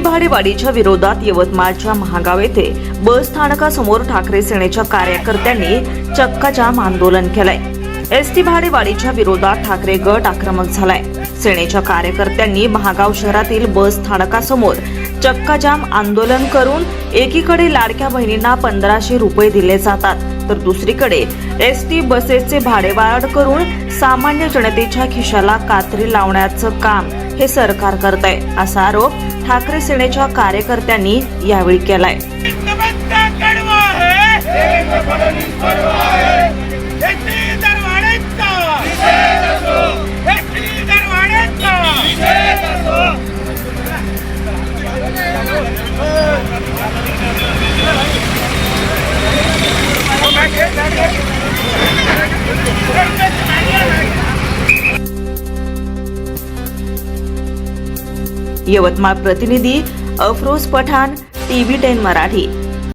भाडेवाढीच्या विरोधात यवतमाळच्या महागाव येथे बस स्थानकासमोर ठाकरे सेनेच्या कार्यकर्त्यांनी चक्काजाम आंदोलन केलंय. एस टी भाडेवाढीच्या विरोधात ठाकरे गट आक्रमक झालाय. सेनेच्या कार्यकर्त्यांनी महागाव शहरातील बस स्थानकासमोर चक्काजाम आंदोलन करून एकीकडे लाडक्या बहिणींना पंधराशे रुपये दिले जातात तर दुसरीकडे एस टी बसेसचे भाडेवाढ करून सामान्य जनतेच्या खिशाला कात्री लावण्याचं काम हे सरकार करत आहे असा आरोप ठाकरे सेनेच्या कार्यकर्त्यांनी यावेळी केलाय Thank you. यवतमाळ प्रतिनिधी अफरोज पठाण टीव्ही टेन मराठी.